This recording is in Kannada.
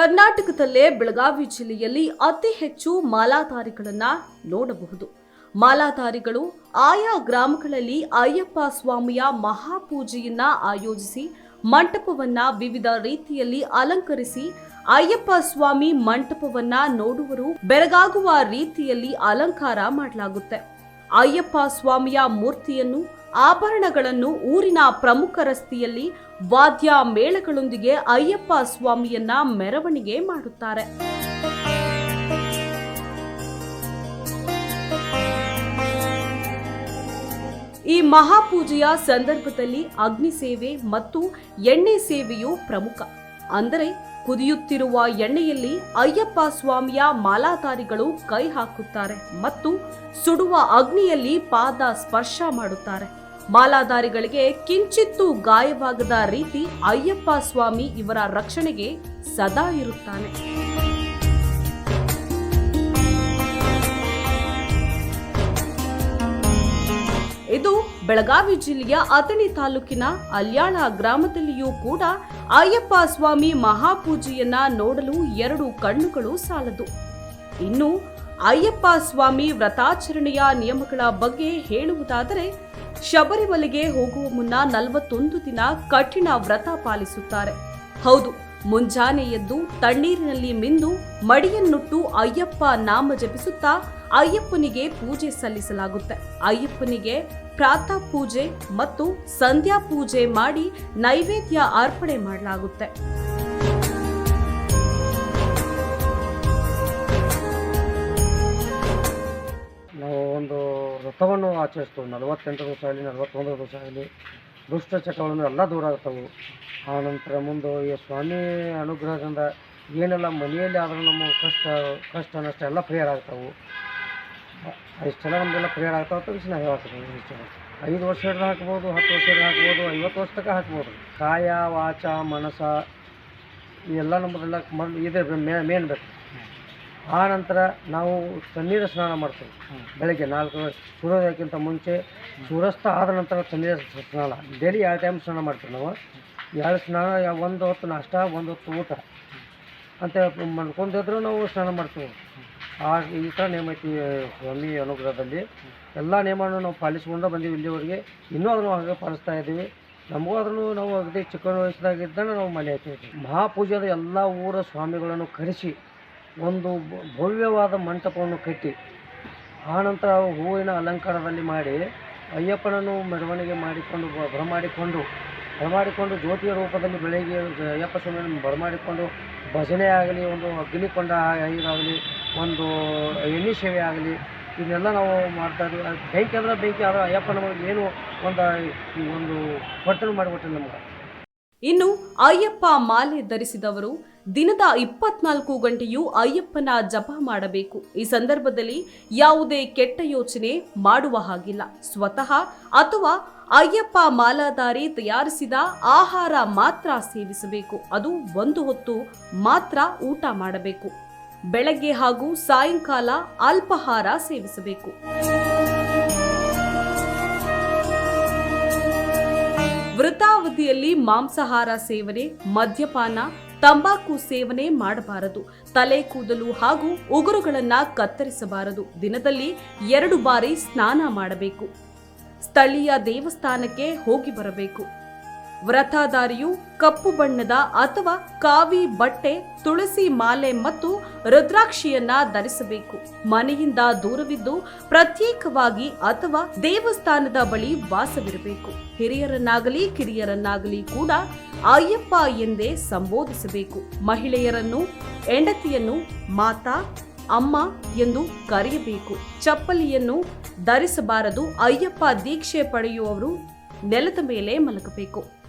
ಕರ್ನಾಟಕದಲ್ಲೇ ಬೆಳಗಾವಿ ಜಿಲ್ಲೆಯಲ್ಲಿ ಅತಿ ಹೆಚ್ಚು ಮಾಲಾಧಾರಿಗಳನ್ನ ನೋಡಬಹುದು. ಮಾಲಾಧಾರಿಗಳು ಆಯಾ ಗ್ರಾಮಗಳಲ್ಲಿ ಅಯ್ಯಪ್ಪ ಸ್ವಾಮಿಯ ಮಹಾಪೂಜೆಯನ್ನ ಆಯೋಜಿಸಿ, ಮಂಟಪವನ್ನ ವಿವಿಧ ರೀತಿಯಲ್ಲಿ ಅಲಂಕರಿಸಿ, ಅಯ್ಯಪ್ಪ ಸ್ವಾಮಿ ಮಂಟಪವನ್ನ ನೋಡುವರು ಬೆರಗಾಗುವ ರೀತಿಯಲ್ಲಿ ಅಲಂಕಾರ ಮಾಡಲಾಗುತ್ತೆ. ಅಯ್ಯಪ್ಪ ಸ್ವಾಮಿಯ ಮೂರ್ತಿಯನ್ನು ಆಭರಣಗಳನ್ನು ಊರಿನ ಪ್ರಮುಖ ರಸ್ತೆಯಲ್ಲಿ ವಾದ್ಯ ಮೇಳಗಳೊಂದಿಗೆ ಅಯ್ಯಪ್ಪ ಸ್ವಾಮಿಯನ್ನ ಮೆರವಣಿಗೆ ಮಾಡುತ್ತಾರೆ. ಈ ಮಹಾಪೂಜೆಯ ಸಂದರ್ಭದಲ್ಲಿ ಅಗ್ನಿ ಸೇವೆ ಮತ್ತು ಎಣ್ಣೆ ಸೇವೆಯು ಪ್ರಮುಖ. ಅಂದರೆ ಕುದಿಯುತ್ತಿರುವ ಎಣ್ಣೆಯಲ್ಲಿ ಅಯ್ಯಪ್ಪ ಸ್ವಾಮಿಯ ಮಾಲಾಧಾರಿಗಳು ಕೈ ಹಾಕುತ್ತಾರೆ ಮತ್ತು ಸುಡುವ ಅಗ್ನಿಯಲ್ಲಿ ಪಾದ ಸ್ಪರ್ಶ ಮಾಡುತ್ತಾರೆ. ಮಾಲಾಧಾರಿಗಳಿಗೆ ಕಿಂಚಿತ್ತೂ ಗಾಯವಾಗದ ರೀತಿ ಅಯ್ಯಪ್ಪ ಸ್ವಾಮಿ ಇವರ ರಕ್ಷಣೆಗೆ ಸದಾ ಇರುತ್ತಾನೆ. ಇದು ಬೆಳಗಾವಿ ಜಿಲ್ಲೆಯ ಅಥಣಿ ತಾಲೂಕಿನ ಅಲ್ಯಾಳ ಗ್ರಾಮದಲ್ಲಿಯೂ ಕೂಡ ಅಯ್ಯಪ್ಪ ಸ್ವಾಮಿ ಮಹಾಪೂಜೆಯನ್ನ ನೋಡಲು ಎರಡು ಕಣ್ಣುಗಳು ಸಾಲದು. ಇನ್ನು ಅಯ್ಯಪ್ಪ ಸ್ವಾಮಿ ವ್ರತಾಚರಣೆಯ ನಿಯಮಗಳ ಬಗ್ಗೆ ಹೇಳುವುದಾದರೆ ಶಬರಿಮಲೆಗೆ ಹೋಗುವ ಮುನ್ನ ನಲವತ್ತೊಂದು ದಿನ ಕಠಿಣ ವ್ರತ ಪಾಲಿಸುತ್ತಾರೆ. ಹೌದು ಮುಂಜಾನೆ ಎದ್ದು ತಣ್ಣೀರಿನಲ್ಲಿ ಮಿಂದು ಮಡಿಯನ್ನುಟ್ಟು ಅಯ್ಯಪ್ಪ ನಾಮ ಜಪಿಸುತ್ತಾ ಅಯ್ಯಪ್ಪನಿಗೆ ಪೂಜೆ ಸಲ್ಲಿಸಲಾಗುತ್ತೆ. ಅಯ್ಯಪ್ಪನಿಗೆ ಪ್ರಾತಃ ಪೂಜೆ ಮತ್ತು ಸಂಧ್ಯಾ ಪೂಜೆ ಮಾಡಿ ನೈವೇದ್ಯ ಅರ್ಪಣೆ ಮಾಡಲಾಗುತ್ತೆ. ನಾವು ಒಂದು ವ್ರತವನ್ನು ಆಚರಿಸ್ತೇವೆ, ನಲವತ್ತೆಂಟು ದಿವಸ ಆಗಲಿ, ನಲವತ್ತೊಂದು ದಿವಸ ಆಗಲಿ, ದುಷ್ಟ ಚಟಗಳನ್ನು ಎಲ್ಲ ದೂರ ಆಗ್ತವೆ. ಆ ನಂತರ ಮುಂದೆ ಈ ಸ್ವಾಮಿ ಅನುಗ್ರಹದಿಂದ ಏನೆಲ್ಲ ಮನೆಯಲ್ಲಿ ಆದರೂ ನಮ್ಮ ಕಷ್ಟ ಕಷ್ಟ, ನಷ್ಟ ಎಲ್ಲ ಪ್ರಿಯರ್ ಆಗ್ತಾವೆ. ಇಷ್ಟೆಲ್ಲ ನಮಗೆಲ್ಲ ಪ್ರೇಯರ್ ಆಗ್ತಾವೆ ಅಂತ ನಾವು ಹೇಳ್ತೀನಿ ಇಷ್ಟು ಐದು ವರ್ಷ ಹಿಡ್ದು ಹಾಕ್ಬೋದು, ಹತ್ತು ವರ್ಷ ಹಿಡ್ದು ಹಾಕ್ಬೋದು, ಐವತ್ತು ವರ್ಷ ತನಕ ಹಾಕ್ಬೋದು. ಕಾಯ, ವಾಚ, ಮನಸ ಇವೆಲ್ಲ ನಮ್ಮದೆಲ್ಲ ಮನ್ ಇದೆ ಮೇನ್ ಬೇಕು. ಆ ನಂತರ ನಾವು ತಣ್ಣೀರ ಸ್ನಾನ ಮಾಡ್ತೇವೆ. ಬೆಳಗ್ಗೆ ನಾಲ್ಕು ಸೂರ್ಯೋದಯಕ್ಕಿಂತ ಮುಂಚೆ ಸೂರ್ಯಸ್ತ ಆದ ನಂತರ ತಣ್ಣೀರ ಸ್ನಾನ. ಡೈಲಿ ಎರಡು ಟೈಮ್ ಸ್ನಾನ ಮಾಡ್ತೀವಿ ನಾವು. ಎರಡು ಸ್ನಾನ, ಒಂದು ಹೊತ್ತು ನಾಷ್ಟ, ಒಂದು ಹೊತ್ತು ಊಟ ಅಂತ ಮಲ್ಕೊಂಡಿದ್ರು ನಾವು ಸ್ನಾನ ಮಾಡ್ತೀವಿ. ಆ ಈ ಥರ ನೇಮ ಐತಿ ಸ್ವಾಮಿ ಅನುಗ್ರಹದಲ್ಲಿ. ಎಲ್ಲ ನಿಯಮವನ್ನು ನಾವು ಪಾಲಿಸ್ಕೊಂಡು ಬಂದೀವಿ ಇಲ್ಲಿವರೆಗೆ. ಇನ್ನೂ ಅದನ್ನು ಹಾಗೆ ಪಾಲಿಸ್ತಾ ಇದ್ದೀವಿ. ನಮಗೂ ಅದನ್ನು ನಾವು ಅಗದಿ ಚಿಕ್ಕ ವಯಸ್ಸಿದಾಗಿದ್ದಾನೆ ನಾವು ಮನೆ ಹಾಕ್ತೀವಿ ಮಹಾಪೂಜೆದ ಎಲ್ಲ ಊರ ಸ್ವಾಮಿಗಳನ್ನು ಕರೆಸಿ ಒಂದು ಭವ್ಯವಾದ ಮಂಟಪವನ್ನು ಕಟ್ಟಿ ಆನಂತರ ಹೂವಿನ ಅಲಂಕಾರದಲ್ಲಿ ಮಾಡಿ, ಅಯ್ಯಪ್ಪನನ್ನು ಮೆರವಣಿಗೆ ಮಾಡಿಕೊಂಡು ಬರಮಾಡಿಕೊಂಡು ಬರಮಾಡಿಕೊಂಡು ಜ್ಯೋತಿಯ ರೂಪದಲ್ಲಿ ಬೆಳಗ್ಗೆ ಅಯ್ಯಪ್ಪ ಸ್ವಾಮಿಯನ್ನು ಬರಮಾಡಿಕೊಂಡು, ಭಜನೆ ಆಗಲಿ, ಒಂದು ಅಗ್ನಿಕೊಂಡ ಇದಾಗಲಿ, ಒಂದು ಎಣ್ಣೆ ಸೇವೆ ಆಗಲಿ, ಇದನ್ನೆಲ್ಲ ನಾವು ಮಾಡ್ತಾ ಇದ್ವಿ. ಬೆಂಕಿ ಅಂದ್ರೆ ಬೆಂಕಿ, ಆದರೆ ಅಯ್ಯಪ್ಪ ಏನು ಒಂದು ಒಂದು ವರ್ತನೆ ಮಾಡಿಬಿಟ್ರೆ ನಮ್ಗೆ. ಇನ್ನು ಅಯ್ಯಪ್ಪ ಮಾಲೆ ಧರಿಸಿದವರು ದಿನದ ಇಪ್ಪತ್ನಾಲ್ಕು ಗಂಟೆಯೂ ಅಯ್ಯಪ್ಪನ ಜಪ ಮಾಡಬೇಕು. ಈ ಸಂದರ್ಭದಲ್ಲಿ ಯಾವುದೇ ಕೆಟ್ಟ ಯೋಚನೆ ಮಾಡುವ ಹಾಗಿಲ್ಲ. ಸ್ವತಃ ಅಥವಾ ಅಯ್ಯಪ್ಪ ಮಾಲಾಧಾರಿ ತಯಾರಿಸಿದ ಆಹಾರ ಮಾತ್ರ ಸೇವಿಸಬೇಕು. ಅದು ಒಂದು ಹೊತ್ತು ಮಾತ್ರ ಊಟ ಮಾಡಬೇಕು. ಬೆಳಗ್ಗೆ ಹಾಗೂ ಸಾಯಂಕಾಲ ಅಲ್ಪಾಹಾರ ಸೇವಿಸಬೇಕು. ವೃತಾವಧಿಯಲ್ಲಿ ಮಾಂಸಾಹಾರ ಸೇವನೆ, ಮದ್ಯಪಾನ, ತಂಬಾಕು ಸೇವನೆ ಮಾಡಬಾರದು. ತಲೆ ಕೂದಲು ಹಾಗೂ ಉಗುರುಗಳನ್ನು ಕತ್ತರಿಸಬಾರದು. ದಿನದಲ್ಲಿ ಎರಡು ಬಾರಿ ಸ್ನಾನ ಮಾಡಬೇಕು. ಸ್ಥಳೀಯ ದೇವಸ್ಥಾನಕ್ಕೆ ಹೋಗಿ ಬರಬೇಕು. ವ್ರತಾಧಾರಿಯು ಕಪ್ಪು ಬಣ್ಣದ ಅಥವಾ ಕಾವಿ ಬಟ್ಟೆ, ತುಳಸಿ ಮಾಲೆ ಮತ್ತು ರುದ್ರಾಕ್ಷಿಯನ್ನ ಧರಿಸಬೇಕು. ಮನೆಯಿಂದ ದೂರವಿದ್ದು ಪ್ರತ್ಯೇಕವಾಗಿ ಅಥವಾ ದೇವಸ್ಥಾನದ ಬಳಿ ವಾಸವಿರಬೇಕು. ಹಿರಿಯರನ್ನಾಗಲಿ ಕಿರಿಯರನ್ನಾಗಲಿ ಕೂಡ ಅಯ್ಯಪ್ಪ ಎಂದೇ ಸಂಬೋಧಿಸಬೇಕು. ಮಹಿಳೆಯರನ್ನು, ಹೆಂಡತಿಯನ್ನು ಮಾತಾ, ಅಮ್ಮ ಎಂದು ಕರೆಯಬೇಕು. ಚಪ್ಪಲಿಯನ್ನು ಧರಿಸಬಾರದು. ಅಯ್ಯಪ್ಪ ದೀಕ್ಷೆ ಪಡೆಯುವವರು ನೆಲದ ಮೇಲೆ ಮಲಗಬೇಕು.